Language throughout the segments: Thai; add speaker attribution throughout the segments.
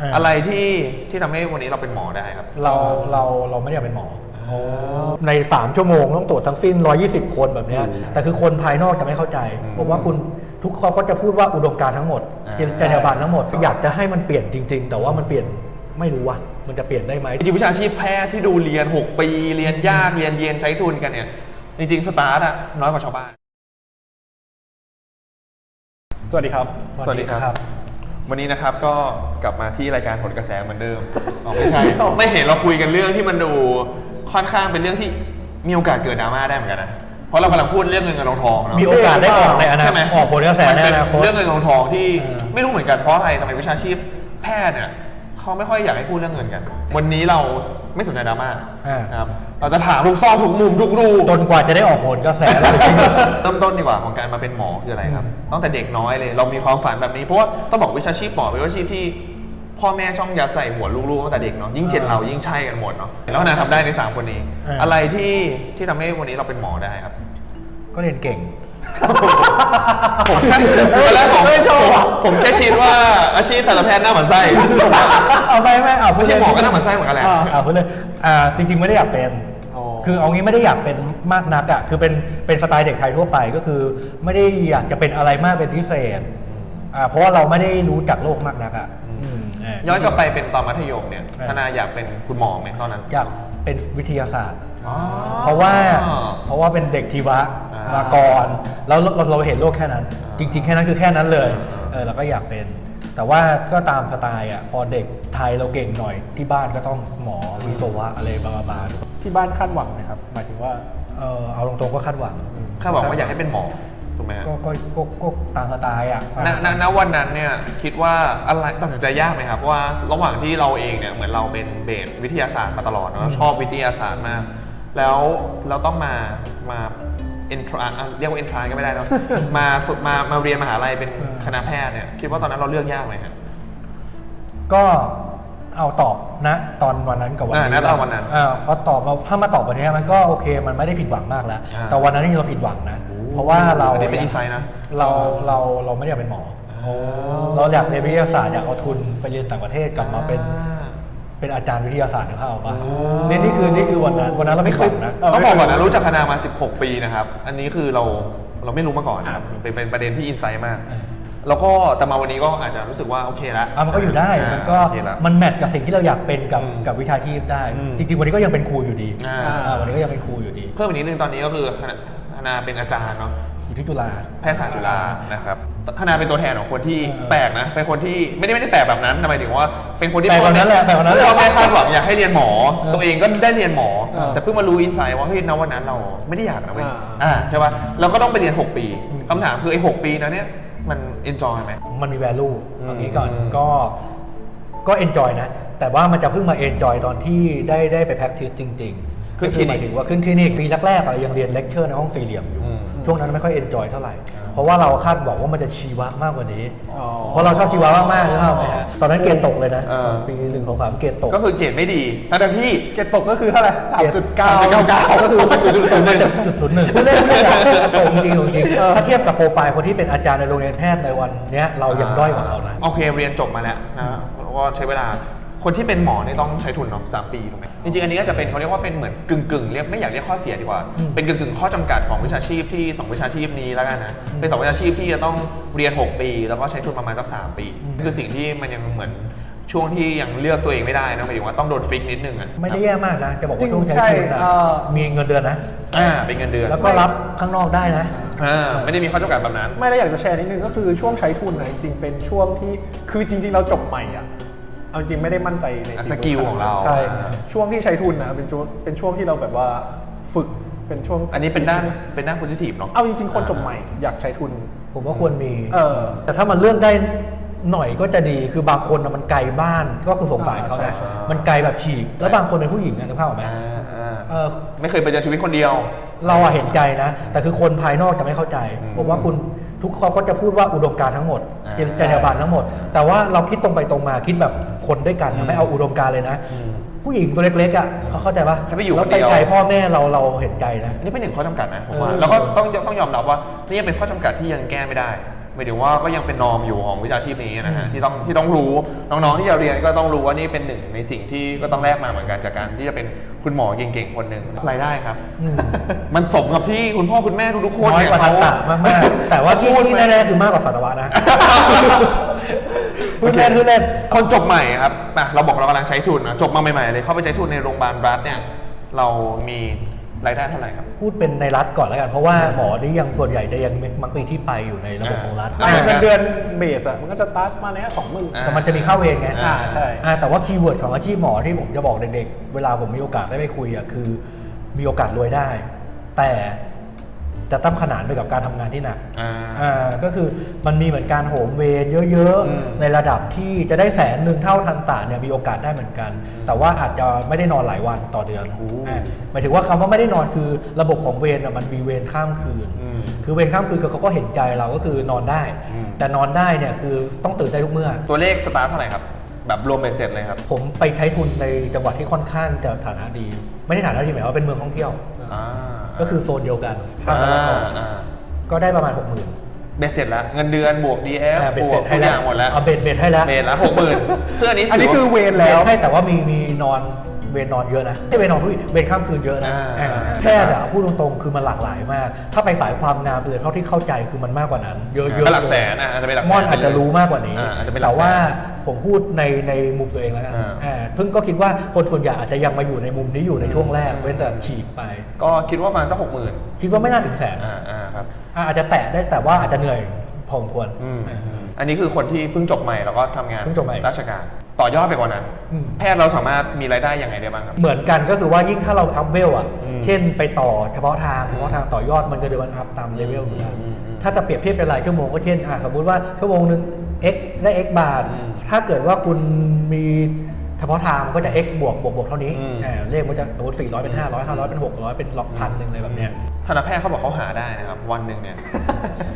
Speaker 1: อ่า
Speaker 2: อะไรที่ที่ทำให้วันนี้เราเป็นหมอได้ครับ
Speaker 1: เราเราเราไม่ได้อยากเป็นหมออใน 3 ชั่วโมงต้องตรวจทั้งสิ้น 120 คนแบบเนี้ยแต่คือคนภายนอกจะไม่เข้าใจ
Speaker 2: อืม
Speaker 1: ผมว่าคุณทุกเขาก็จะพูดว่าอุดมการณ์ทั้งหมด
Speaker 2: อ่า
Speaker 1: จรรยาบรรณทั้งหมด อยากจะให้มันเปลี่ยนจริง ๆ แต่ว่ามันเปลี่ยนไม่รู้ว่ามันจะเปลี่ยนได้ไหม
Speaker 2: จริงๆวิชาชีพแพทย์ที่ดูเรียน 6 ปี เรียนยากเรียนเย็นใช้ทุนกันเนี่ยจริงๆ สตาร์ทอะน้อยกว่าชาวบ้าน
Speaker 3: สวัสดีครับ
Speaker 2: สวัสดีครับ วันนี้นะครับก็กลับมาที่รายการผลกระแสเหมือนเดิมอ๋อไม่ใช่ ไม่เห็นเราคุยกันเรื่องที่มันดูค่อนข้างเป็นเรื่องที่มีโอกาสเกิดดราม่าได้เหมือนกันนะ เพราะเรากำลังพูดเรื่องเงินเงินทองทองเนาะ
Speaker 1: มีโอกาสได้ออกในอนาค
Speaker 2: ใช่ไหม
Speaker 1: ตออกผลกระแสในอนาคต
Speaker 2: เรื่องเงินเงินทองที่
Speaker 1: เออ
Speaker 2: ไม่รู้เหมือนกันเพราะอะไรทำไมวิชาชีพแพทย์เนี่ยเขาไม่ค่อยอยากให้พูดเรื่องเงินกัน วันนี้เราไม่สนใจดราม่า
Speaker 1: อ่า
Speaker 2: นะครับ เราจะถามทุกซอกทุกมุมทุกรู
Speaker 1: จนกว่าจะได้ออกผลกระแสแล้วจริง
Speaker 2: เริ่มต้นดีกว่าของการมาเป็นหมอคืออะไรครับ ตั้งแต่เด็กน้อยเลย เรามีความฝันแบบนี้ เพราะว่าต้องบอกวิชาชีพหมอเป็นวิชาชีพที่ พ่อแม่ช่องยัดใส่หัวลูกๆตั้งแต่เด็กเนาะยิ่งเจนเรายิ่งใช่กันหมดเนาะแล้วนาทำได้ในสามคนนี้
Speaker 1: อ่า
Speaker 2: อะไรที่ที่ทำให้วันนี้เราเป็นหมอได้ครับ
Speaker 1: ก็เรียนเก่ง
Speaker 2: ผมแค่ตอนแรกผมผมผมแค่คิดว่าอาชีพทันตแพทย์หน้าเหมือนไส้
Speaker 1: เอาไม่ไม่เอา
Speaker 2: ไม่ใช่หมอก็หน้าเหมือนไส้เหมือนกันแหละ
Speaker 1: อ่าเอาพูดเลยอ่าจริงๆไม่ได้อยากเป็น
Speaker 2: อ๋อ
Speaker 1: คือเอางี้ไม่ได้อยากเป็นมากนักอะคือเป็นเป็นสไตล์เด็กไทยทั่วไปก็คือ ไม่ได้อยากจะเป็นอะไรมากเป็นพิเศษอ่าเพราะว่าเราไม่ได้รู้จักโลกมากนักอะอืมา
Speaker 2: ย้อนกลับไปเป็นตอนมัธยมเนี่ย
Speaker 1: อ่า
Speaker 2: ธนาอยากเป็นคุณหมอไหมตอนนั้น
Speaker 1: อยากเป็นวิทยาศาสตร์
Speaker 2: อ๋อ
Speaker 1: เพราะว่าเพราะว่าเป็นเด็กทีวะ
Speaker 2: อ่าม
Speaker 1: มาก่อนแล้วเราเราเราเห็นโลกแค่นั้น
Speaker 2: อ่า
Speaker 1: จริง ๆ แค่นั้นคือแค่นั้นเลย
Speaker 2: อ่า
Speaker 1: เออเราก็อยากเป็น แต่ว่าก็ตามสไตล์อะพอเด็กไทยเราเก่งหน่อยที่บ้านก็ต้องหมอวิศวะอะไรบาบาๆ
Speaker 3: ที่บ้านคาดหวังไหมครับ หมายถึงว่า
Speaker 1: เออเอาตรงๆก็คาดหวัง
Speaker 2: ข้าบอกว่าอยากให้เป็นหมอถูกไหมฮะ
Speaker 1: ก็ก็ก็ก็ตามสไตล์อะ
Speaker 2: ณณณวันนั้นเนี่ยคิดว่าอะไรตัดสินใจยากไหมครับว่าระหว่างที่เราเองเนี่ยเหมือนเราเป็นเบสวิทยาศาสตร์มาตลอดเนอะชอบวิทยาศาสตร์มาก แล้วเราต้องมามา เอนทรานเรียกว่าเอนทรานก็ไม่ได้เนอะมาสุดมามาเรียนมหาลัยเป็นคณะแพทย์เนี่ย คิดว่าตอนนั้นเราเลือกยากไหมครับ
Speaker 1: ก็เอาตอบนะ ตอนวันนั้นกับวัน
Speaker 2: อ่า
Speaker 1: นี้
Speaker 2: ณตอนวันนั้น
Speaker 1: อ่าพอตอบมาถ้ามาตอบวันนี้มันก็โอเค มันไม่ได้ผิดหวังมากแล้ว
Speaker 2: อ่า
Speaker 1: แต่วันนั้นนี่เราผิดหวังนะ เพราะว่าเรา
Speaker 2: อันนี้เป็นอินไซต์นะ
Speaker 1: เราเราเราไม่ได้อยากเป็นหมออเราอยากเรียนวิทยาศาสตร์อยากเอาทุนไปเรียนต่างประเทศกลับมาเป็น
Speaker 2: อ่า
Speaker 1: เป็นอาจารย์วิทยาศาสตร์หรือเปล่าปะนี่นี่คือนี่คือวันนั้นวันนั้นเราไม่ฝันนะ
Speaker 3: เออ
Speaker 2: ต้องบอกก่อนนะรู้จักคณะมา 16 ปีนะครับ อันนี้คือเราเราไม่รู้มาก่อนนะครับเป็นเป็นประเด็นที่อินไซต์มาก
Speaker 1: เออ
Speaker 2: แล้วก็แต่มาวันนี้ก็อาจจะรู้สึกว่าโอเคละ
Speaker 1: อะมันก็อยู่ได้มันก็
Speaker 2: โอเคละ
Speaker 1: มันแมทกับสิ่งที่เราอยากเป็นกับ
Speaker 2: อืม
Speaker 1: กับวิชาชีพได้
Speaker 2: อืม
Speaker 1: จริงๆวันนี้ก็ยังเป็นครูอยู่ดี
Speaker 2: อ่า
Speaker 1: อ่าวันนี้ก็ยังเป็นครูอยู่ดี
Speaker 2: เพิ่มอีกนิดนึงตอนนี้ก็คือธนาธนาเป็นอาจารย์เนาะ
Speaker 1: อยู่ที่จุฬา
Speaker 2: แพทยศาสตร์จุฬานะครับธนาเป็นตัวแทนของคนที่
Speaker 1: เออ
Speaker 2: แปลกนะ เป็นคนที่ไม่ได้ไม่ได้แปลกแบบนั้นแต่หมายถึงว่า เป็นคนที่
Speaker 1: แปลกแบบนั้นแหละแปลกแบบนั้นแหละ
Speaker 2: พ่อแม่คาดหวังอยากให้เรียนหมอ
Speaker 1: เออ
Speaker 2: ตัวเองก็ได้เรียนหมอ
Speaker 3: เออ
Speaker 2: แต่เพิ่งมารู้อินไซต์ว่าเฮ้ยณวันนั้นเราไม่ได้อยากนะเว้ย
Speaker 3: อ่า
Speaker 2: อ่าใช่ป่ะเราก็ต้องไปเรียน 6 ปีคำถามคือไอ้หกปีนั้นเนี่ยมันเอนจอยไหม
Speaker 1: มันมี value
Speaker 2: อืม
Speaker 1: ตรงนี้ก่อนก็ก็ enjoy นะ แต่ว่ามันจะเพิ่งมา enjoy ตอนที่ได้ได้ไป practice จริง ๆ
Speaker 2: ขึ้น
Speaker 1: ก็คือหมาย
Speaker 2: คลินิก
Speaker 1: ถึงว่าขึ้นคลินิกปีแรกๆอะยังเรียน lecture ในห้องสี่เหลี่ยมอยู่
Speaker 2: อืม
Speaker 1: ช่วงนั้นไม่ค่อย enjoy เท่าไหร่ เพราะว่าเราคาดหวังว่ามันจะชีวะมากกว่านี้
Speaker 3: อ๋อ
Speaker 1: เพราะเราชอบชีวะมากๆนึกภาพไหมฮะตอนนั้นเกรดตกเลยนะ
Speaker 2: เออ
Speaker 1: ปีหนึ่งของสามเกรดตก
Speaker 2: ก็คือเกรดไม่ดีทั้งที่
Speaker 3: เกรดตกก็คือเท่าไหร่สามจุดเก้า
Speaker 2: 3.99ก็คือเป็นจุดศูนย์หนึ่ง
Speaker 1: จุดศูนย์หนึ่งไม่ได้ไม่ได้ตรงจริงๆจริงๆถ้าเทียบกับโปรไฟล์คนที่เป็นอาจารย์ในโรงเรียนแพทย์ในวันเนี้ยเรายังด้อยกว่าเขานะ
Speaker 2: โอเคเรียนจบมาแล้วนะแล้วก็ใช้เวลา คนที่เป็นหมอนี่ต้องใช้ทุนเนาะสามปีถูกไหมจริงๆ อันนี้ก็จะเป็นเขาเรียกว่าเป็นเหมือนกึ่งกึ่งๆเรียกไม่อยากเรียกข้อเสียดีกว่า
Speaker 1: อืม
Speaker 2: เป็นกึ่งกึ่งๆข้อจำกัดของวิชาชีพที่สองวิชาชีพนี้แล้วกันนะ เป็นสองวิชาชีพที่จะต้องเรียน 6 ปี แล้วก็ใช้ทุนประมาณสักสามปีนี่คือสิ่งที่มันยังเหมือนช่วงที่ยังเลือกตัวเองไม่ได้นะหมายถึงว่าต้องโดนฟิกนิดนึงอะ
Speaker 1: ไม่ได้แย่มากนะจะบอก
Speaker 3: จริ
Speaker 1: ว่างช่วง
Speaker 3: ใช่
Speaker 1: ใช้ทุนนะ
Speaker 3: เอ่อ
Speaker 1: มีเงินเดือนนะ
Speaker 2: อ่าเป็นเงินเดือน
Speaker 1: แล้วก็รับข้างนอกได้นะ
Speaker 2: อ่าไม่ได้มีข้อจำกัดแบบนั้น
Speaker 3: ไม่ได้อยากจะแชร์นิดนึงก็คือช่วงใช้ทุนนะจริงๆเป็นช่วงที่คือจริง ๆ เราจบใหม่อะ เอาจริงไม่ได้มั่นใจใน
Speaker 2: อะ
Speaker 3: ฝีมื
Speaker 2: สกิลของเรา
Speaker 3: ใช่
Speaker 2: อ่า
Speaker 3: ช่วงที่ใช้ทุนนะเป็นช่วงเป็นช่วงที่เราแบบว่าฝึกเป็นช่วง
Speaker 2: อันนี้เป็นด้านเป็นด้านโพซิทีฟเนาะ
Speaker 3: เอาจริงๆคนจบใหม่อยากใช้ทุน
Speaker 1: ผมว่าควรมี
Speaker 3: เออ
Speaker 1: แต่ถ้ามันเลือกได้หน่อยก็จะดี คือบางคนน่ะมันไกลบ้านก็คือสงสารเขา
Speaker 3: ใช่
Speaker 1: นะ
Speaker 3: ใช่
Speaker 1: มันไกลแบบฉีก แล้วบางคนเป็นผู้หญิงนะนึกภาพออกไหม
Speaker 2: อ่าอ่า
Speaker 1: เออ
Speaker 2: ไม่เคยไปเจอชีวิตคนเดียว
Speaker 1: เราอะเห็นใจนะ แต่คือคนภายนอกจะไม่เข้าใจ
Speaker 2: อืม
Speaker 1: ผมว่าคุณ ทุกเขาก็จะพูดว่าอุดมการณ์ทั้งหมด
Speaker 2: อ่า
Speaker 1: จรรยาบรรณทั้งหมด แต่ว่าเราคิดตรงไปตรงมาคิดแบบคนด้วยกันนะไม่เอาอุดมการณ์เลยนะ
Speaker 2: อืม
Speaker 1: ผู้หญิงตัวเล็กๆอะเขาเข้าใจปะ
Speaker 2: ให้ไปอยู่
Speaker 1: แล้ว
Speaker 2: คนเดี
Speaker 1: ไป
Speaker 2: ยว
Speaker 1: ไกลพ่อแม่เราเราเห็นใจนะ
Speaker 2: อันนี้เป็นหนึ่งข้อจำกัดนะผมว่า
Speaker 1: เออ
Speaker 2: แล้วก็ต้องต้องยอมรับว่านี่ยังเป็นข้อจำกัดที่ยังแก้ไม่ได้หมหมายถึงว่าก็ยังเป็นนอมอยู่ของวิชาชีพนี้นะฮะที่ต้องที่ต้องรู้น้องๆที่จะเรียนก็ต้องรู้ว่านี่เป็นหนึ่งในสิ่งที่ก็ต้องแลกมาเหมือนกันจากการที่จะเป็นคุณหมอเก่งๆคนหนึ่งรายได้ครับ
Speaker 1: อืม
Speaker 2: มันสมกับที่คุณพ่อคุณแม่ทุกๆคน
Speaker 1: น้อย
Speaker 2: เนี่ย
Speaker 1: กว่าทันตะมากๆแต่ว่าที่
Speaker 2: พูด
Speaker 1: ที่
Speaker 2: ไป
Speaker 1: แน่ๆคือมากกว่าสัตวะนะพูดเล่นพูดเล่น
Speaker 2: คนจบใหม่ครับอะเราบอกเรากำลังใช้ทุนนะจบมาใหม่ๆเลยเข้าไปใช้ทุนในโรงพยาบาลรัฐเนี่ยเรามี รายได้เท่าไหร่ครับ
Speaker 1: พูดเป็นในรัฐก่อนแล้วกัน เพราะว่าหมอนี่ยังส่วนใหญ่จะยังมักมีที่ไปอยู่ในระบบของรัฐ
Speaker 2: อ่า
Speaker 3: เงินเดือนเบสอะมันก็จะตัดมาเนี้ยสองหมื่น
Speaker 2: อ่า
Speaker 1: แต่มันจะมีเข้าเวรไง
Speaker 3: อ่าใช่
Speaker 1: อ่าแต่ว่าคีย์เวิร์ดของอาชีพหมอที่ผมจะบอกเด็กๆ เวลาผมมีโอกาสได้ไปคุยอะคือ มีโอกาสรวยได้ แต่ จะต้องขนานไปกับการทำงานที่หนัก
Speaker 2: อ่า
Speaker 1: อ่าก็คือมันมีเหมือนการโหมเวรเยอะ
Speaker 2: อืม
Speaker 1: ๆในระดับที่จะได้แสนหนึ่งเท่าทันตะเนี่ยมีโอกาสได้เหมือนกัน แต่ว่าอาจจะไม่ได้นอนหลายวันต่อเดือนอ่าหมายถึงว่าคำว่าไม่ได้นอนคือระบบของเวรน่ะมันมีเวรข้ามคืน
Speaker 2: อืม
Speaker 1: คือเวรข้ามคืนเขาก็เห็นใจเราก็คือนอนได้
Speaker 2: อืม
Speaker 1: แต่นอนได้เนี่ยคือต้องตื่นได้ทุกเมื่อ
Speaker 2: ตัวเลขสตาร์ทเท่าไหร่ครับแบบรวมเป็นเสร็จเลยครับ
Speaker 1: ผมไปใช้ทุนในจังหวัดที่ค่อนข้างจะฐานะดี ไม่ได้ฐานะดีหมายว่าเป็นเมืองท่องเที่ยว
Speaker 2: อ่า
Speaker 1: ก็คือโซนเดียวกัน
Speaker 2: อ่า
Speaker 1: ภาคตะวันออก
Speaker 2: อ่า
Speaker 1: ก็ได้ประมาณ 6 0,000ื่น
Speaker 2: เบ็ดเสร็จแล้วเงินเดือนบวก DF
Speaker 1: เบ็ด
Speaker 2: บ
Speaker 1: เส
Speaker 2: ว
Speaker 1: ร็
Speaker 2: ก
Speaker 1: จ
Speaker 2: ทุ
Speaker 1: ให้
Speaker 2: กอ
Speaker 1: แล้ว
Speaker 2: ย่างหมดแล้ว
Speaker 1: เอาเบ็ดเบ็ดให้แล้ว
Speaker 2: เบ็ดละหกหมื่นซึ่งอันนี้
Speaker 3: อันนี้
Speaker 2: ถื
Speaker 3: คือ
Speaker 2: ว่า
Speaker 3: เวร
Speaker 1: แล้
Speaker 3: แล้วว
Speaker 1: ให้แต่ว่ามีมีนอนเวรนอนเยอะนะไม่เวรนอนผู้เวรข้ามคืนเยอะนะ
Speaker 2: อ่า
Speaker 1: อ่าแพทย์อะพูดตรงๆคือมันหลากหลายมาก ถ้าไปสายความงามเลยเท่าที่เข้าใจคือมันมากกว่านั้น เยอะๆ
Speaker 2: ก็หลักแสนอะอาจจะเป็นหลักแสน
Speaker 1: ม่อนอาจจะรู้มากกว่านี้
Speaker 2: อ่าอาจจะเป็นหลั
Speaker 1: แต่
Speaker 2: กแสน
Speaker 1: ว่า ผมพูดในในมุมตัวเองแล้วกัน
Speaker 2: อ่า
Speaker 1: อ่าเพิ่งก็คิดว่าคนส่วนใหญ่อาจจะยังมาอยู่ในมุมนี้อยู่ในช่วงแรกเว้นแต่ฉีกไป
Speaker 2: ก็คิดว่าประมาณสักหกหมื่น
Speaker 1: คิดว่าไม่น่าถึงแสน
Speaker 2: อ่าอ่าครับ
Speaker 1: อ่าอาจจะแตะได้แต่ว่าอาจจะเหนื่อยพอสมควร
Speaker 2: อืม
Speaker 1: อ่า
Speaker 2: อันนี้คือคนที่เพิ่งจบใหม่แล้วก็ทำงาน
Speaker 1: เพิ่งจบใหม่
Speaker 2: ราชการต่อยอดไปกว่านั้น
Speaker 1: อืม
Speaker 2: แพทย์เราสามารถมีรายได้ยังไงได้บ้างครับ
Speaker 1: เหมือนกันก็คือว่ายิ่งถ้าเราอัพเวลอะ
Speaker 2: อืม
Speaker 1: เช่นไปต่อเฉพาะทางเฉพาะทางต่อยอดมันก็เดินมันอัพตามเลเวลเหมือนกัน
Speaker 2: อืมอืม
Speaker 1: ถ้าจะเปรียบเทียบเป็นรายชั่วโมงก็เช่นอะสมมุติว่าชั่วโมงหนึ่ง x ได้ x บาท
Speaker 2: อืม
Speaker 1: ถ้าเกิดว่าคุณมีเฉพาะทางมันก็จะ x บวกบวกบวกเท่านี้
Speaker 2: อืม
Speaker 1: อ่าเลขมันจะสมมติ400 เป็น 500 500 เป็น 600 เป็นหลักพันหนึ่งอะไรแบบเนี้ย
Speaker 2: ทันตแพทย์เขาบอกเขาหาได้นะครับ วันหนึ่งเนี่ย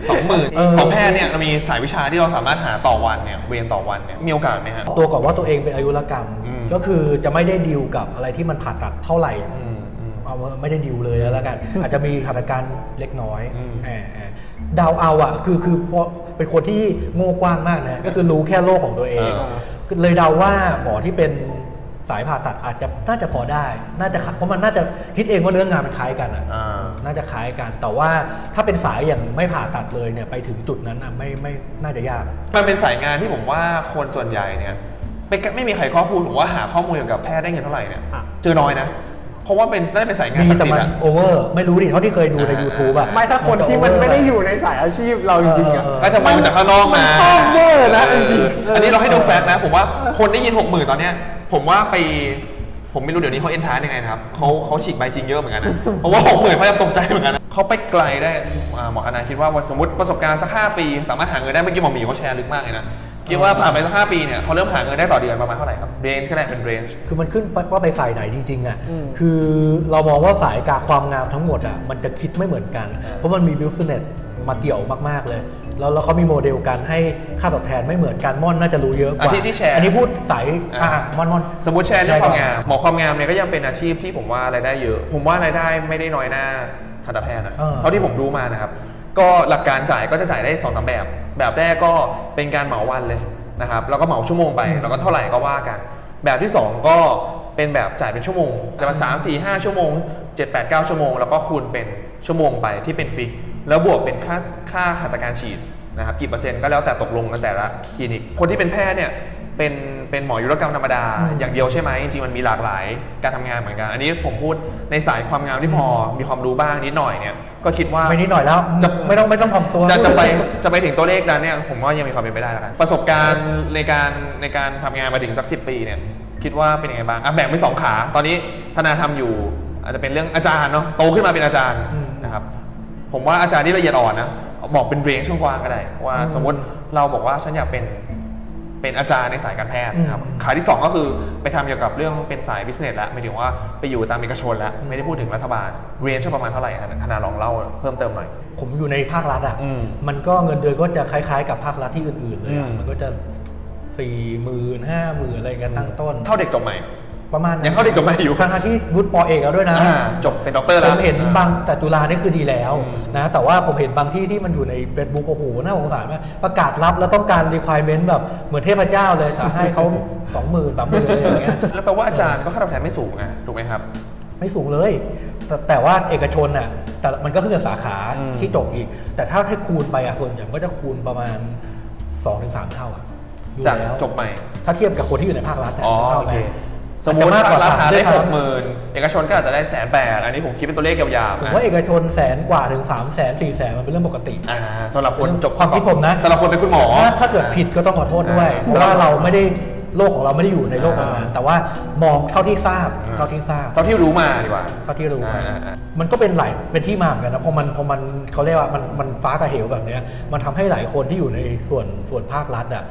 Speaker 2: สองหมื่น
Speaker 1: เออ
Speaker 2: ของแพทย์เนี่ยเรามีสายวิชาที่เราสามารถหาต่อวันเนี่ย เวรต่อวันเนี่ย มีโอกาสไหมฮะ
Speaker 1: ตัวก่อนว่าตัวเองเป็นอายุรกรรม
Speaker 2: อืม
Speaker 1: ก็คือจะไม่ได้ดีลกับอะไรที่มันผ่าตัดเท่าไหร่
Speaker 2: อืมอืม
Speaker 1: เอาว่าไม่ได้ดิวเลยแล้วกัน อาจจะมีหัตถการเล็กน้อย
Speaker 2: อืม
Speaker 1: เออเออเดาเอาอะ คือคือเพราะ เป็นคนที่โง่กว้างมากนะ ก็คือรู้แค่โลกของตัวเอง
Speaker 2: เออ
Speaker 1: เลยเดาว่าหมอที่เป็นสายผ่าตัดอาจจะน่าจะพอได้ น่าจะเพราะมันน่าจะคิดเองว่าเรื่องงานมันคล้ายกันอะ
Speaker 2: อ่า
Speaker 1: น่าจะคล้ายกัน แต่ว่าถ้าเป็นสายอย่างไม่ผ่าตัดเลยเนี่ยไปถึงจุดนั้นอะไม่ไม่น่าจะยาก
Speaker 2: มันเป็นสายงานที่ผมว่าคนส่วนใหญ่เนี่ยไม่กไม่มีใครข้อพูดผมว่าหาข้อมูลเกี่ยวกับแพทย์ได้เงินเท่าไหร่เนี่ย
Speaker 3: อะ
Speaker 2: เจอน้อยนะ เพราะว่าเป็นน่าจะเป็นสายงาน
Speaker 1: มี
Speaker 2: ศักดิ์
Speaker 1: แต่
Speaker 2: สิท
Speaker 1: มัน
Speaker 2: ธิ์อะ
Speaker 1: โอเวอร์ไม่รู้ดิเท่าที่เคยดูใน
Speaker 2: อ่า
Speaker 1: YouTube อะ
Speaker 3: ไม่ถ้าคนที่มันไม่ได้อยู่ในสายอาชีพเราจริงๆอะ
Speaker 1: เออ
Speaker 2: ก็จะมองจากข้างนอกมา
Speaker 3: มันชอบเวอร์นะจริง
Speaker 2: เอออันนี้เราให้ดูแฟกต์นะ ผมว่าคนได้ยินหกหมื่นตอนเนี้ย ผมว่าไป ผมไม่รู้เดี๋ยวนี้เขาเอ็นทานยังไงนะครับเขาเขาฉีกใบจริงเยอะเหมือนกันนะ เพราะว่าหกหมื่นเขาจะตกใจเหมือนกันนะเขาไปไกลได้อ่าหมออนาคิดว่าวันสมมติประสบการณ์สักห้าปี สามารถหาเงินได้เมื่อกี้หมอหมีเขาแชร์ลึกมากเลยนะ คิดว่าผ่านไปสักห้าปีเนี่ยเขาเริ่มหาเงินได้ต่อเดือนประมาณเท่าไหร่ครับเรนจ์ก็ได้เป็นเรนจ์
Speaker 1: คือมันขึ้นไปว่าไปฝ่ายไหนจริงๆอะ
Speaker 3: อืม
Speaker 1: คือเรามองว่าสายกาความงามทั้งหมดอะ มันจะคิดไม่เหมือนกัน เพราะมันมีบิวส์เน็ตมาเกี่ยวมากๆเลย แล้วแล้วเขามีโมเดลการให้ค่าตอบแทนไม่เหมือนกัน ม่อนน่าจะรู้เยอะกว่า
Speaker 2: อะที่ที่แชร์
Speaker 1: อันนี้พูดสาย
Speaker 2: อะ
Speaker 1: อะม่อนม่อน
Speaker 2: สมมติแชร์เรื่องความงามหมอความงามเนี่ยก็ยังเป็นอาชีพที่ผมว่ารายได้เยอะ ผมว่ารายได้ไม่ได้น้อยหน้าทันตแพทย์นะ
Speaker 1: เออ
Speaker 2: เท่าที่ผมรู้มานะครับ ก็หลักการจ่ายก็จะจ่ายได้สองสามแบบ แบบแรกก็เป็นการเหมาวันเลยนะครับแล้วก็เหมาชั่วโมงไป แล้วก็เท่าไหร่ก็ว่ากัน แบบที่สองก็เป็นแบบจ่ายเป็นชั่วโมงจะมาสามสี่ห้าชั่วโมงเจ็ดแปดเก้าชั่วโมง แล้วก็คูณเป็นชั่วโมงไปที่เป็นฟิก แล้วบวกเป็นค่าค่าหัตถการฉีดนะครับกี่เปอร์เซ็นต์ก็แล้วแต่ตกลงกันแต่ละคลินิก คนที่เป็นแพทย์เนี่ย เป็นเป็นหมอยุรกรรมธรรมดา อย่างเดียวใช่ไหมจริงๆมันมีหลากหลายการทำงานเหมือนกัน อันนี้ผมพูดในสายความงามที่พอมีความรู้บ้างนิดหน่อยเนี่ยก็คิดว่า
Speaker 1: ไม่นิดหน่อยแล้ว
Speaker 2: จะ
Speaker 1: ไม่ต้องไม่ต้องทำตัว
Speaker 2: จะจะไปจะไปถึงตัวเลขนั้นเนี่ยผมว่ายังมีความเป็นไปได้แล้วกันประสบการณ์ในการในการทำงานมาถึงสักสิปีเนี่ยคิดว่าเป็นยังไงบ้างอะแบ่งเป็นสองขา ตอนนี้ธนาทำอยู่ อาจจะเป็นเรื่องอาจารย์เนาะโตขึ้นมาเป็นอาจารย์
Speaker 1: อืม
Speaker 2: นะครับผมว่าอาจารย์ที่ละเอียดอ่อนนะบอกเป็นเรนจ์ช่วงกว้างก็ได้ว่า
Speaker 1: อืม
Speaker 2: สมมติเราบอกว่าฉันอยากเป็น เป็นอาจารย์ในสายการแพทย์นะครับ
Speaker 1: อืม
Speaker 2: ขาที่ 2 ก็คือไปทำเกี่ยวกับเรื่องเป็นสายบิสเนสแล้วไม่ถึงว่าไปอยู่ตามเอกชนแล้ว ไม่ได้พูดถึงรัฐบาล เรียนช่วงประมาณเท่าไหร่ครับธนาลองเล่าเพิ่มเติมหน่อย
Speaker 1: ผมอยู่ในภาครัฐอะ
Speaker 2: อืม
Speaker 1: มันก็เงินเดือนก็จะคล้ายๆ กับภาครัฐที่อื่นๆเลยอะ
Speaker 2: อืม
Speaker 1: มันก็จะสี่หมื่นห้าหมื่นอะไรกันตั้งต้น
Speaker 2: เท่าเด็กจบใหม่
Speaker 1: ประมาณนั้น
Speaker 2: ยังเข้าเรียนจบใหม่อยู่
Speaker 1: ทั้งๆที่วุฒิปอเอกแล้วด้วยนะ
Speaker 2: อ่าจบเป็นด็อกเตอร์
Speaker 1: ผ
Speaker 2: แล้ว
Speaker 1: มเห็นบางแต่จุฬานี่คือดีแล้ว
Speaker 2: อืม
Speaker 1: นะแต่ว่าผมเห็นบางที่ที่มันอยู่ใน Facebook โอ้โหน่าสงสารมากประกาศรับแล้วต้องการ requirement แบบเหมือนเทพเจ้าเลยจะให้เขาสองหมื่นแบบหมื่นอะไรอย่างเงี้ย
Speaker 2: แล้วแปลว่าอาจารย์ก็ค่าตอบแทนไม่สูงอะถูกไหมครับ
Speaker 1: ไม่สูงเลย แต่แต่ว่าเอกชนน่ะแต่มันก็ขึ้นกับสาขา
Speaker 2: อืม
Speaker 1: ที่จบอีก แต่ถ้าให้คูณไปอะส่วนใหญ่มันก็จะคูณประมาณ2-3เท่าอะอยู่
Speaker 2: จาก
Speaker 1: แล้ว
Speaker 2: จบใหม่
Speaker 1: ถ้าเทียบกับคนที่อยู่ในภาครัฐะ
Speaker 2: อ๋อ
Speaker 1: ท่า
Speaker 2: โอเค
Speaker 1: ไห
Speaker 2: สมมติ
Speaker 1: อาจจะมากกว่า
Speaker 2: ราคาได้
Speaker 1: สาม
Speaker 2: ห
Speaker 1: ด้วย
Speaker 2: กห
Speaker 1: ซ้ำ
Speaker 2: มื่นเอกชนก็อาจจะได้แสนแปดอันนี้ผมคิดเป็นตัวเลขยาวๆ
Speaker 1: ผม
Speaker 2: นะ
Speaker 1: ว่าเอกชนแสนกว่าถึง3ามแสนสี่แสนมันเป็นเรื่องปกติ
Speaker 2: อ่าสำหรับคนจบ
Speaker 1: ความคิดผมนะ
Speaker 2: สำหรับคนเป็นคุณหมอ
Speaker 1: ถ้าถ้าเกิดผิดก็ต้องขอโทษด้วย
Speaker 2: อ่า
Speaker 1: เพราะว่าเราไม่ได้โลกของเราไม่ได้อยู่ในโลกของนั้นแต่ว่ามองเท่าที่ทราบเท่าที่ทราบ
Speaker 2: เท่าที่รู้มาดีกว่า
Speaker 1: เท่าที่รู้มา
Speaker 2: อ่าอ่า
Speaker 1: มันก็เป็นหลายเป็นที่มาเหมือนกันนะพอมันพอมันเขาเรียกว่ามันมันฟ้ากับเหวแบบเนี้ยมันทำให้หลายคนที่อยู่ในส่วนส่วนภาครัฐอะ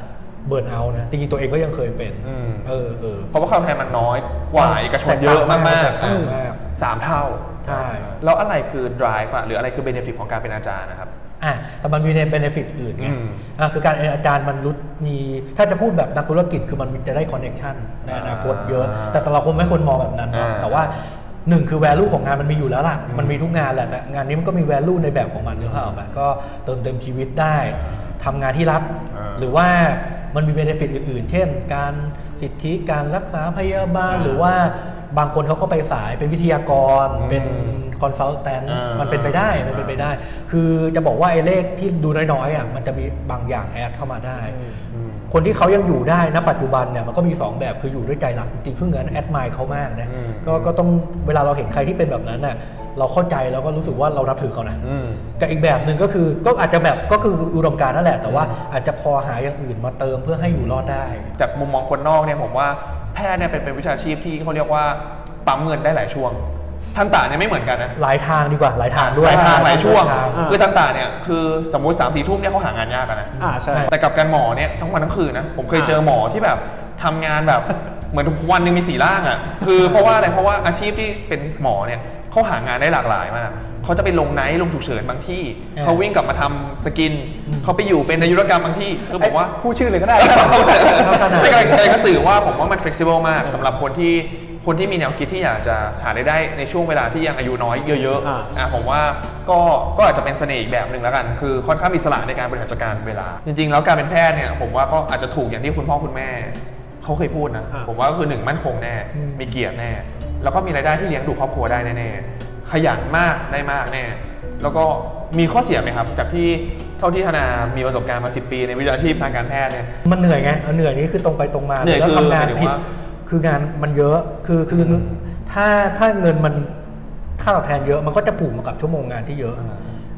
Speaker 1: เบิร์นเอานะ จริงๆ ตัวเองก็ยังเคยเป็น
Speaker 2: อืม
Speaker 1: เออเออ
Speaker 2: เพราะว่าค่าตอบแทนมันน้อยกว่าเอกชนเยอะมาก
Speaker 1: แต
Speaker 2: ๆ
Speaker 1: กต่างมาก
Speaker 2: สามเท่า
Speaker 1: ใช่
Speaker 2: แล้วอะไรคือ drive อะหรืออะไรคือ benefit ของการเป็นอาจารย์นะครับ
Speaker 1: อะแต่มันมีในเบนฟิตอื่นไง
Speaker 2: อืม
Speaker 1: อะคือการเป็นอาจารย์มันรู้มีถ้าจะพูดแบบนักธุรกิจคือมันจะได้คอนเน c ชันในอนาคตเยอะ
Speaker 2: อ่า
Speaker 1: แต่เราคงไม่ควรมองแบบนั้นเนอะ
Speaker 2: อ่า
Speaker 1: แต่ว่าหนึ่งคือ value ของงานมันมีอยู่แล้วล่ะ
Speaker 2: อืม
Speaker 1: มันมีทุกงานแหละ แต่งานนี้มันก็มี value ในแบบของมันหรือเปล่าแบบก็เติมเต็มชีวิตได้ทำงานที่รัก
Speaker 2: อ่า
Speaker 1: หรือว่า มันมีเบนฟิตอื่น ๆ เช่น การสิทธิการรักษาพยาบาลหรือว่าบางคนเขาก็ไปสายเป็นวิทยากร
Speaker 2: อืม
Speaker 1: เป็นค อนซัลแทน
Speaker 2: อ่ามั
Speaker 1: มันเป็นไปได้มันเป็นไปได้ คือจะบอกว่าไอ้เลขที่ดูน้อยๆอะมันจะมีบางอย่างแอดเข้ามาได้
Speaker 2: อืม
Speaker 1: คนที่เขายังอยู่ได้ณปัจจุบันเนี่ยมันก็มี 2 แบบคืออยู่ด้วยใจรักจริงๆซึ่งเงินแอดมายเขามากนะ
Speaker 2: อืม
Speaker 1: ก็ก็ต้องเวลาเราเห็นใครที่เป็นแบบนั้นน่ะเราเข้าใจแล้วก็รู้สึกว่าเรานับถือเขานะ
Speaker 2: อืม
Speaker 1: กับอีกแบบหนึ่งก็คือก็อาจจะแบบก็คืออุดมการณ์นั่นแหละ แต่ว่าอาจจะพอหาอย่างอื่นมาเติมเพื่อให้อยู่รอดได้
Speaker 2: จากมุมมองคนนอกเนี่ยผมว่าแพทย์เนี่ยเป็นเป็นวิชาชีพที่เขาเรียกว่าปั๊มเงินได้หลายช่วง ทันตะเนี่ยไม่เหมือนกันนะ
Speaker 1: หลายทางดีกว่าหลายทางด้วย
Speaker 2: หลายทางหลายช่วง
Speaker 1: ทาง
Speaker 2: คือทันตะเนี่ยคือสมมติ3ามสี่ทุ่มเนี่ยเขาหางานยากกันนะ
Speaker 3: อ่าใช่
Speaker 2: แต่กับการหมอเนี่ยทั้งวันทั้งคืนนะผมเคยเจอหมอที่แบบทำงานแบบเหมือนวันหนึ่งมีสี่ร่างอะคือเพราะว่าอะไรเพราะว่าอาชีพที่เป็นหมอเนี่ยเขาหางานได้หลากหลายมากเขาจะไปลงไนท์ลงฉุกเฉินบางที่
Speaker 1: อ่า
Speaker 2: เขาวิ่งกลับมาทำสกิน
Speaker 1: อืม
Speaker 2: เขาไปอยู่เป็นนายุรกรรมบางที่คือบอกว่า
Speaker 3: พูดชื่อเลยก็ได้
Speaker 2: ไม่กำลังกำลังจะสื่อว่าผมว่ามัน flexible มากสำหรับคนที่ คนที่มีแนวคิดที่อยากจะหารายได้ในช่วงเวลาที่ยังอายุน้อยเยอะ
Speaker 3: อ่า
Speaker 2: ๆอะผมว่าก็ก็อาจจะเป็นเสน่ห์อีกแบบหนึ่งแล้วกัน คือค่อนข้างมีอิสระในการบริหารจัดการเวลา จริง ๆ แล้วการเป็นแพทย์เนี่ยผมว่าก็อาจจะถูกอย่างที่คุณพ่อคุณแม่เขาเคยพูดนะ
Speaker 3: อ่า
Speaker 2: ผมว่าก็คือหนึ่งมั่นคงแน่
Speaker 1: อืม
Speaker 2: มีเกียรติแน่ แล้วก็มีรายได้ที่เลี้ยงดูครอบครัวได้แน่ๆขยันมากได้มากแน่ แล้วก็มีข้อเสียไหมครับ จากที่เท่าที่ธนามีประสบการณ์มา 10 ปีในวิชาชีพทางการแพทย์เนี่ย
Speaker 1: มันเหนื่อยไงเอาเหนื่อยนี่คือตรงไปตรงมา
Speaker 2: เหนื่อย
Speaker 1: แล้ว
Speaker 2: คือ
Speaker 1: ทำงาน
Speaker 2: หมายถึง
Speaker 1: ผิด
Speaker 2: ว่า
Speaker 1: คืองานมันเยอะคือคือถ้าถ้าเงินมันค่าตอบแทนเยอะมันก็จะผูกมากับชั่วโมงงานที่เยอะ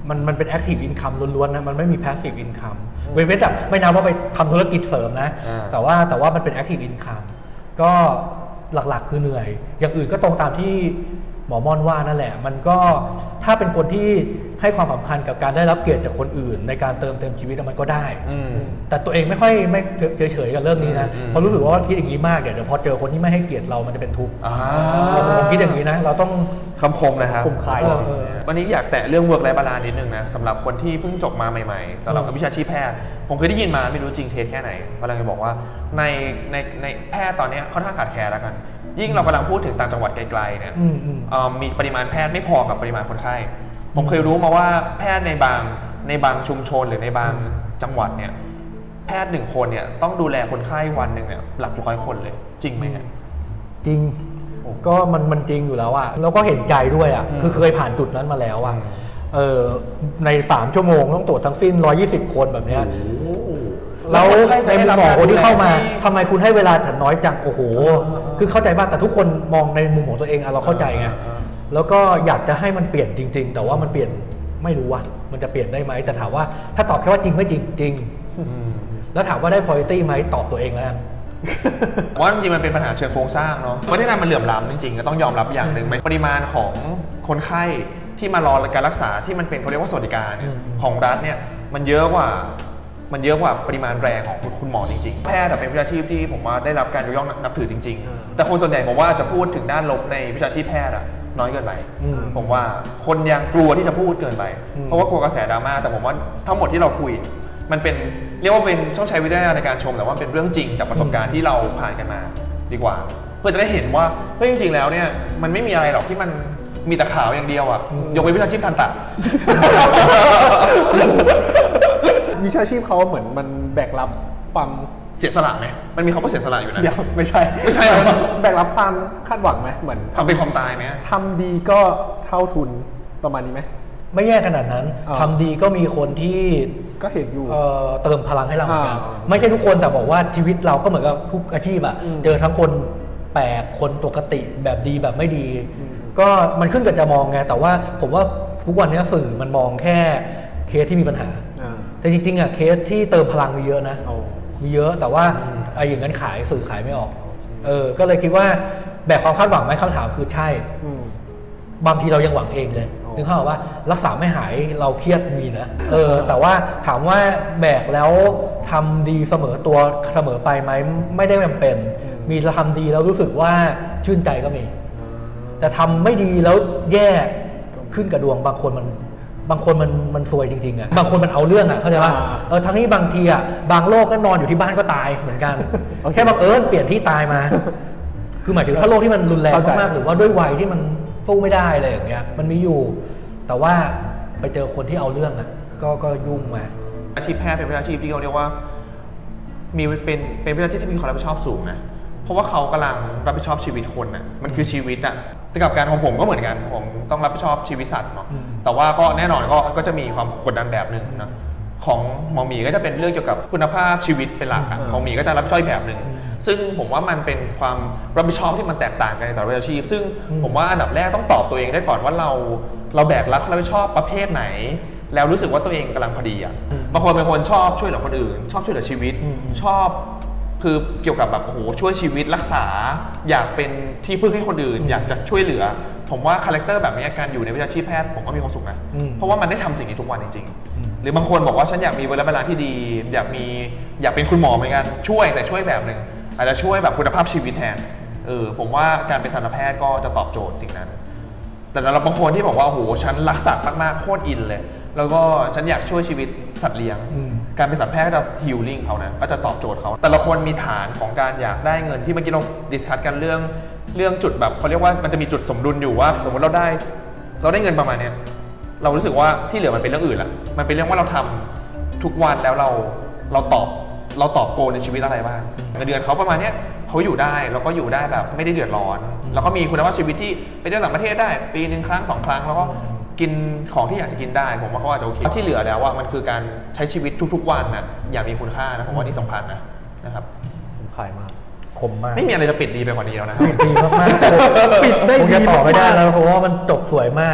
Speaker 1: มันมันเป็น active income ล้วนๆนะมันไม่มี passive income เว้นเว้นแต่ไม่นับว่าไปทำธุรกิจเสริมนะ
Speaker 2: อ่า
Speaker 1: แต่ว่าแต่ว่ามันเป็น active income ก็หลักๆ คือเหนื่อย อย่างอื่นก็ตรงตามที่ หมอม่อนว่านั่นแหละ มันก็ถ้าเป็นคนที่ให้ความสำคัญกับการได้รับเกียรติจากคนอื่น ในการเติมเต็มชีวิตอะมันก็ได้
Speaker 2: อืม
Speaker 1: แต่ตัวเองไม่ค่อยไม่เฉยๆกับเรื่องนี้นะ
Speaker 2: อืม
Speaker 1: เพราะรู้สึกว่าคิดอย่างนี้มากเนี่ยเดี๋ยวพอเจอคนที่ไม่ให้เกียรติเรามันจะเป็นทุกข์
Speaker 2: อ่า
Speaker 1: ผมคิดอย่างนี้นะ เราต้อง
Speaker 2: คำคมนะครับ
Speaker 3: คมคาย
Speaker 1: เออ
Speaker 3: จริง
Speaker 1: เออ
Speaker 2: วันนี้อยากแตะเรื่อง work life balance นิดนึงนะสำหรับคนที่เพิ่งจบมาใหม่ๆสำหรับ
Speaker 1: อืม
Speaker 2: วิชาชีพแพทย์ผมเคยได้ยินมาไม่รู้จริงเท็จแค่ไหนกำลังจะบอกว่าในในในแพทย์ตอนเนี้ยค่อนข้างขาดแคลนแล้วกัน ยิ่งเรากำลังพูดถึงต่างจังหวัดไกลๆเนี่ย
Speaker 1: อืมอืม
Speaker 2: เอ่อมีปริมาณแพทย์ไม่พอกับปริมาณคนไข้ ผมเคยรู้มาว่าแพทย์ในบางในบางชุมชนหรือในบางจังหวัดเนี่ยแพทย์หนึ่งคนเนี่ยต้องดูแลคนไข้วันหนึ่งเนี่ยหลักร้อยคนเลย จริงไหมฮะ
Speaker 1: จริงก็มันมันจริงอยู่แล้วอะแล้วก็เห็นใจด้วยอะ
Speaker 2: อืม
Speaker 1: คือเคยผ่านจุดนั้นมาแล้วอะ
Speaker 2: อืม
Speaker 1: เออใน 3 ชั่วโมงต้องตรวจทั้งสิ้น 120 คนแบบเนี้ย
Speaker 2: แล้
Speaker 1: แล้วว
Speaker 2: คนไข้จะ
Speaker 1: ใน
Speaker 2: ได้
Speaker 1: มุ
Speaker 2: รั
Speaker 1: ม
Speaker 2: บ
Speaker 1: มองคนที่เข้ามา
Speaker 2: การดูแลที่
Speaker 1: ทำไมคุณให้เวลาฉันน้อยจังโอ้โห คือเข้าใจบ้างแต่ทุกคนมองในมุมของตัวเองอะเราเข้าใจไง
Speaker 2: อ่า
Speaker 1: แล้วก็อยากจะให้มันเปลี่ยนจริง ๆ แต่ว่ามันเปลี่ยนไม่รู้ว่ามันจะเปลี่ยนได้ไหมแต่ถามว่าถ้าตอบแค่ว่าจริงไม่จริงจริง
Speaker 2: อืม
Speaker 1: แล้วถามว่าได้คุณภาพไหมตอบตัวเองแล้วกัน
Speaker 2: ผมว่าจริงๆมันเป็นปัญหาเชิงโครงสร้างเนาะประเทศไทยมันเหลื่อมล้ำจริงๆก็ต้องยอมรับอย่างหนึ่งปริมาณของคนไข้ที่มารอการรักษาที่มันเป็นเขาเรียกว่าสวัสดิการเนี่ย
Speaker 1: อืม
Speaker 2: ของรัฐเนี่ยมันเยอะกว่า มันเยอะกว่าปริมาณแรงของคุณคุณหมอจริงๆ แพทย์อะเป็นวิชาชีพที่ผมว่าได้รับการยกย่องนับถือจริง
Speaker 3: อืม
Speaker 2: ๆแต่คนส่วนใหญ่ผมว่าจะพูดถึงด้านลบในวิชาชีพแพทย์อะน้อยเกินไป
Speaker 1: อืม
Speaker 2: ผมว่าคนยังกลัวที่จะพูดเกินไป
Speaker 1: อืม
Speaker 2: เพราะว่ากลัวกระแสดราม่า แต่ผมว่าทั้งหมดที่เราคุย มันเป็นเรียกว่าเป็นช่องใช้วิจารณญาณในการชม แต่ว่าเป็นเรื่องจริงจากประสบการณ์ที่เราผ่านกันมาดีกว่า เพื่อจะได้เห็นว่าเฮ้ยจริง ๆ แล้วเนี่ยมันไม่มีอะไรหรอกที่มันมีแต่ขาวอย่างเดียวอะยกเว้นวิชาชีพทันตะ
Speaker 3: วิชาชีพเขาเหมือนมันแบกรับความ
Speaker 2: เสียสละไหมมันมีคำว่าเสียสละอยู่นะ
Speaker 3: เดี๋ยวไม่ใช่
Speaker 2: ไม่ใช่เหรอ
Speaker 3: แบกรับความคาดหวังไหมเหมือน
Speaker 2: ทำเป็นความตายไหม
Speaker 3: ทำดีก็เท่าทุนประมาณนี้ไหม
Speaker 1: ไม่แย่ขนาดนั้น
Speaker 3: อ่า
Speaker 1: ทำดีก็มีคนที่
Speaker 3: ก็เห็นอยู่
Speaker 1: เอ่อเติมพลังให้เราเหมือนกัน
Speaker 3: อ่า
Speaker 1: ไม่ใช่ทุกคนแต่บอกว่าชีวิตเราก็เหมือนกับทุกอาชีพอะ
Speaker 3: อืม
Speaker 1: เจอทั้งคนแปลกคนปกติแบบดีแบบไม่ดี
Speaker 3: อืม
Speaker 1: ก็มันขึ้นกับจะมองไงแต่ว่าผมว่าทุกวันนี้สื่อมันมองแค่เคสที่มีปัญหา
Speaker 3: อ่า
Speaker 1: แต่จริงๆอะเคสที่เติมพลังมีเยอะนะ
Speaker 3: โอ้
Speaker 1: มีเยอะแต่ว่าไอ้อย่างนั้นขายสื่อขายไม่ออก เออ ก็เลยคิดว่าแบกความคาดหวังไหมคำถามคือใช่
Speaker 3: อืม
Speaker 1: บางทีเรายังหวังเองเลย
Speaker 3: อ๋อ
Speaker 1: นึกภาพออกว่ารักษาไม่หายเราเครียดมีนะ เออ แต่ว่าถามว่าแบกแล้วทำดีเสมอตัวเสมอไปไหมไม่ได้จำเป็น มีทำดีแล้วรู้สึกว่าชื่นใจก็มี แต่ทำไม่ดีแล้วแย่ขึ้นกับดวงบางคนมัน บางคนมันมันซวยจริงๆอะบางคนมันเอาเรื่องอะเข้าใจป่ะ
Speaker 3: อ่า
Speaker 1: เออทั้งนี้บางทีอะบางโรคก็นอนอยู่ที่บ้านก็ตายเหมือนกัน
Speaker 3: โอเค
Speaker 1: แค่บังเอิญเปลี่ยนที่ตายมา คือหมายถึงถ้าโรคที่มันรุนแรง
Speaker 3: เข้าใจ
Speaker 1: มากๆหรือว่าด้วยวัยที่มันสู้ไม่ได้อะไรอย่างเงี้ยมันมีอยู่ แต่ว่าไปเจอคนที่เอาเรื่องอะก็ก็ยุ่งมา
Speaker 2: อาชีพแพทย์เป็นวิชาชีพที่เขาเรียกว่า มีเป็นเป็นวิชาชีพที่มีความรับผิดชอบสูงนะเพราะว่าเขากำลังรับผิดชอบชีวิตคนน่ะมันคือชีวิตอะแต่กับการของผมก็เหมือนกัน ผมต้องรับผิดชอบชีวิตสัตว์เนาะ
Speaker 1: อืม
Speaker 2: แต่ว่าก็แน่นอนก็ก็จะมีความกดดันแบบหนึ่งนะของหมอหมีก็จะเป็นเรื่องเกี่ยวกับคุณภาพชีวิตเป็นหลักอะ
Speaker 3: อืม
Speaker 2: ของหมีก็จะรับผิดชอบอีกแบบหนึ่งซึ่งผมว่ามันเป็นความรับผิดชอบที่มันแตกต่างกันในแต่ละวิชาชีพ ซึ่งผมว่าอันดับแรกต้องตอบตัวเองได้ก่อนว่าเราเราแบกรับรับผิดชอบประเภทไหน แล้วรู้สึกว่าตัวเองกำลังพอดีอะ
Speaker 1: อืม
Speaker 2: บางคนเป็นคนชอบช่วยเหลือคนอื่น ชอบช่วยเหลือชีวิต
Speaker 1: อืม
Speaker 2: ชอบ คือเกี่ยวกับแบบโอ้โหช่วยชีวิตรักษา อยากเป็นที่พึ่งให้คนอื่น อยากจะช่วยเหลือ ผมว่าคาแรคเตอร์แบบนี้การอยู่ในวิชาชีพแพทย์ผมก็มีความสุขนะ
Speaker 1: อืม
Speaker 2: เพราะว่ามันได้ทำสิ่งนี้ทุกวันจริง
Speaker 1: อืม
Speaker 2: ๆหรือบางคนบอกว่าฉันอยากมีเวลาเวลาที่ดี อยากมีอยากเป็นคุณหมอเหมือนกันช่วยแต่ช่วยแบบหนึ่งอาจจะช่วยแบบคุณภาพชีวิตแทนเออผมว่าการเป็นทันตแพทย์ก็จะตอบโจทย์สิ่งนั้น แต่สำหรับบางคนที่บอกว่าโอ้โหฉันรักสัตว์มากๆโคตรอินเลย แล้วก็ฉันอยากช่วยชีวิตสัตว์เลี้ยง
Speaker 1: อืม
Speaker 2: การเป็นสัตวแพทย์ก็จะฮิลลิ่งเขานะก็จะตอบโจทย์เขา แต่ละคนมีฐานของการอยากได้เงินที่เมื่อกี้เราดิสคัสกันเรื่องเรื่องจุดแบบเขาเรียกว่ามันจะมีจุดสมดุลอยู่ว่า สมมติเราได้ เราได้เงินประมาณเนี้ยเรารู้สึกว่าที่เหลือมันเป็นเรื่องอื่นละมันเป็นเรื่องว่าเราทำทุกวันแล้วเราเราตอบเราตอบโกในชีวิตอะไรบ้างเงินเดือนเขาประมาณเนี้ยเขาอยู่ได้แล้วก็อยู่ได้แบบไม่ได้เดือดร้อน แล้วก็มีคุณภาพชีวิตที่ไปเที่ยวต่างประเทศได้ ปีหนึ่งครั้งสองครั้งแล้วก็ กินของที่อยากจะกินได้ ผมว่าเขาอาจจะโอเคที่เหลือแล้วว่ามันคือการใช้ชีวิตทุก ๆ วันน่ะอย่างมีคุณค่านะผมว่านี่สำคัญนะนะครับ
Speaker 3: ผมขายมาก
Speaker 1: คมมาก
Speaker 2: ไม่มีอะไรจะปิดดีไปกว่านี้แล้วนะ
Speaker 1: ปิดดีมากๆปิดได้ดีต่อไม่ได้แล้วเพราะว่ามันจบสวยมาก